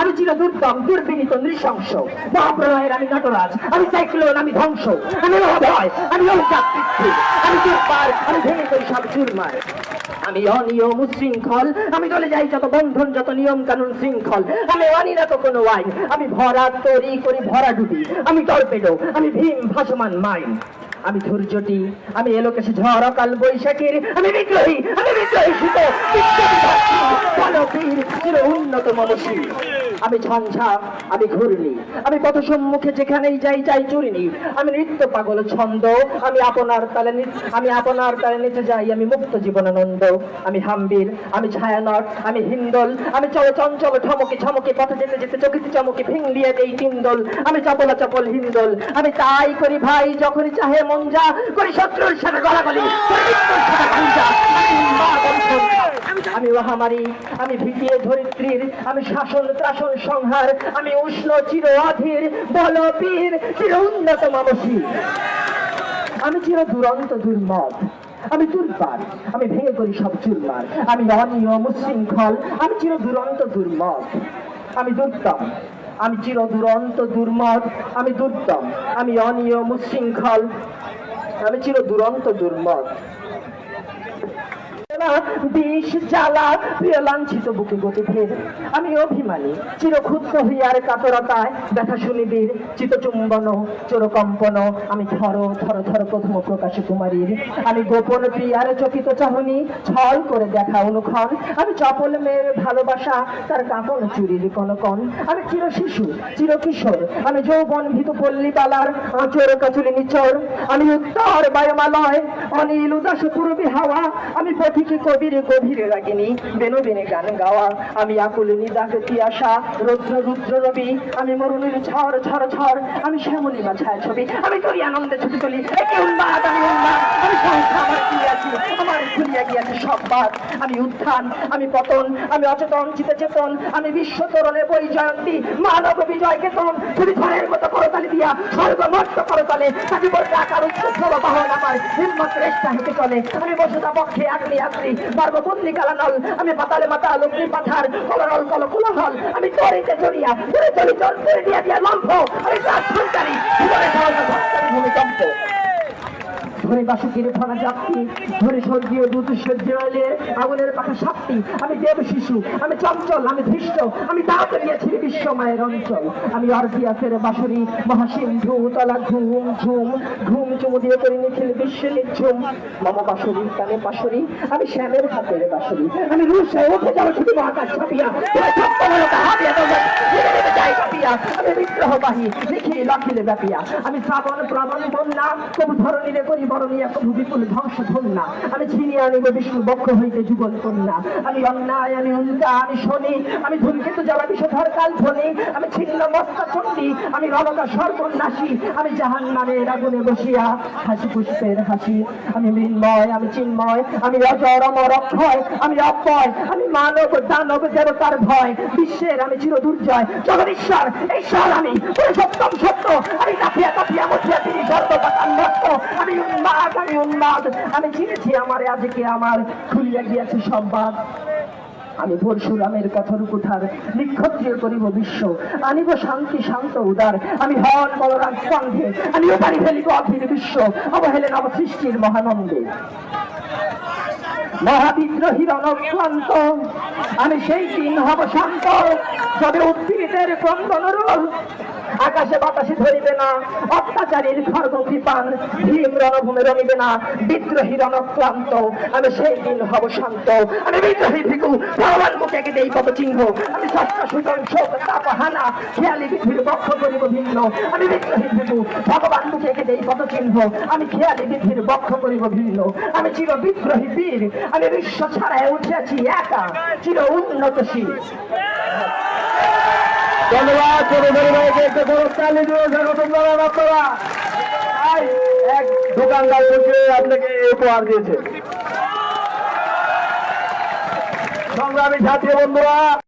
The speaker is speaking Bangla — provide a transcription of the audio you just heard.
আমি চির দুর্দম দুর্বিনীত, নৃশংস। মহাপ্রলয়ের আমি নটরাজ, আমি সাইক্লোন, আমি ধ্বংস। আমি অভয় আমি অভিজাত আমি দুর্বার, আমি ভেঙে করি সব চুরমার। আমি অনিয়ম উশৃঙ্খল, আমি চলে যাই যত বন্ধন, যত নিয়ম কানুন শৃঙ্খল। আমি মানি না তো কোনো আইন। আমি ভরা তরি করি ভরা ডুবি। আমি টর্পেডো আমি ভীম ভাসমান মাইন। আমি ধৈর্যটি, আমি এলোকেশে ঝড় অকাল বৈশাখীর। আমি বিদ্রোহী আমি বিদ্রোহী সুতো উন্নত মনসী আমি ঝঞ্ঝা, আমি ঘূর্ণি, আমি পথ সম্মুখে যেখানেই যাই যাই চুরিনি আমি নৃত্য পাগল ছন্দ, আমি আপনার তালে আমি আপনার তালে নিচে যাই, আমি মুক্ত জীবনানন্দ আমি হাম্বির, আমি ছায়ানট, আমি হিন্দল, আমি চল চঞ্চল ঠমকে ঠমকে পথে যেতে যেতে চকিতে চমকে ভিংলিয়ে দেই তিনদল। আমি চপলা চপল হিন্দল, আমি তাই করি ভাই যখনই চাহে মন যা, করি শত্রুর সাথে গলাগলি, করি মৃত্যুর সাথে। আমি। মহামারী, আমি ভীতিয়ে ধরিত্রীর, আমি শাসন ত্রাসন সংহার, আমি উষ্ণ চির অধীর বল বীর চির উন্নত মানসী আমি চির দুরন্ত দুর্মদ আমি দুর্বার, আমি ভেঙে করি সব চুরমার, আমি অনিয়ম উশৃঙ্খল আমি চির দুরন্ত দুর্মদ আমি দুর্দম, আমি চির দুরন্ত দুর্মদ আমি দুর্দম, আমি অনিয়ম উশৃঙ্খল আমি চির দুরন্ত দুর্মদ বিষ জ্বালা, প্রিয় লাঞ্ছিত বুকে গতি ভেদ আমি অভিমানী চিরক্ষুদ্র হইয়ার কাতরতায়। ব্যথা শুনিবির চিত চুম্বন চোরকম্পন। আমি থর থর থর প্রথম প্রকাশ কুমারীর। আমি গোপন প্রিয়ার চকিত চাহনি, ছল করে দেখা অনুক্ষণ। আমি চপল মেয়ের ভালোবাসা, তার কাপন চুরির কনকন। আমি চির শিশু, চির কিশোর। আমি যৌবন ভীত পল্লী পালার চোর কাচুরি নিচর আমি উত্তর বায়ুমালয়, অনিল উদাস পূর্বী হাওয়া। আমি পথিকে কবির গভীর রাগিনী? বেনু বেনে গান গাওয়া। আমি আকুল নিদাক তিয়াসা রৌদ্র রুদ্র রবি। আমি মরুণের ঝড় ঝড় ঝড়। আমি শ্যামলী মা ছায়া ছবি। আমি করি আনন্দে ছুটি তুলি। একে উন্মাদ, আমি উন্মাদ। আমি সংখ্যা আমার গিয়াছি আমার ঘুরিয়া গিয়াছে সব বাদ। আমি উত্থান, আমি পতন। আমি অচেতন চিতে চেতন। আমি বিশ্ব তরণে পরিজয়ন্তী মানব বিজয় কেতন তুমি ধরের মতো করতালি দিয়া মস্ত করে চলে। তাকে বলতে আকার উচ্চল বাহন আমার। হিম্মত রেষ্টা হেঁটে চলে। আমি বসুতা পক্ষে আগলি আগলি বার্ববন্দি কালানল। আমি পাতালে মাতা লগ্নি পাথার, কলরল কল কুলহল। আমি চড়িতে চড়িয়া ধরে চলি পুরে দিয়া দিয়া লম্ফ। আমি তার সন্তানি ভূমিকম্প। ধরে বাসুকির ফলা যাত্রী ধরে স্বর্গীয় দূত সহ্য আগুনের পাখা সাপ্তি আমি দেব শিশু, আমি চঞ্চল, আমি ধৃষ্ট, আমি দাঁত নিয়েছি বিশ্বময়ের অঞ্চল। আমি অর্জিয়াসের বাসুরি মহাসিন্ধু, তলা ঘুম ঝুম, ঘুম চুমু দিয়ে করি নিখিল বিশ্বে নিঝুম মম বাসুরি কানে বাসুরি আমি শ্যামের হাতের বাসুরি আমি রুশে উঠে যাব ছুটি মহাকাশ ছাপিয়া। আমি বিগ্রহবাহী লিখি লাখিলে ব্যাপিয়া। আমি শ্রাবণ, প্রাবণ, বন্যা কবু ধরণীরে করি বরণিয়া কবু বিপুল ধ্বংস ধন্যা আমি ছিনিয়ে আনিব বিষ্ণু বক্ষ হইতে যুগল কন্যা আমি অন্যায়, আমি উল্টা আমি শনি, আমি ধূমকেতু জ্বালা বিষধর কাল ধ্বনি। আমি ছিন্ন মস্তা চণ্ডী, আমি রবকা সর্বনাশী। আমি জাহান নামের আগুনে বসিয়া হাসি পুষ্পের হাসি। আমি মৃন্ময়, আমি চিন্ময়, আমি অজর অমর আমি অক্ষয় আমি মানব, দানব, দেবতার ভয়। বিশ্বের আমি চির দুর্জয়। জগদীশ্বর ঈশ্বর আমি। পুরুষোত্তম সত্য। আমি কাপিয়া কাপিয়া মধ্যে তিনি মত্ত আমি উন্মাদ উন্মাদ। আমি আমার, আজকে আমার খুলিয়া সম্বাদ। আমি পরশুরামের নিক্ষত্রিয় করিব বিশ্ব। আনিব শান্তি, শান্ত, উদার। আমি হন আমি উপারি ফেলিব অধীর বিশ্ব। অবহেলে নব সৃষ্টির মহানন্দে। মহাবিদ্রোহীর অনক্লান্ত আমি সেই দিন হব শান্ত, যবে উদ্ভিদের ক্রন্দন আকাশে বাতাসে ধরিবে না, অত্যাচারীর খর্গ কৃপান ভীম রণভূমে রমিবে না বিদ্রোহীর অনক্লান্ত আমি সেই দিন হব শান্ত। আমি বিদ্রোহী ভিকু ভগবান মুখে কে দেই কত চিহ্ন। আমি সস্তা সুতন শোক, তাপ, হানা, খেয়ালি বিধির বক্ষ করিব ভিন্ন। আমি বিদ্রোহী ভিকু ভগবান মুখে কে দেই কত চিহ্ন। আমি খেয়ালি বিধির বক্ষ করিব ভিন্ন। আমি চির বিদ্রোহী বীর, আমি বিশ্ব ছাড়ায় উঠেছি একা, চির উন্নতশীল। ধন্যবাদ একটা গরম চালিয়ে দিয়ে এক দোকানদার বসে আপনাকে উপহার দিয়েছে। সংগ্রামী সাথী বন্ধুরা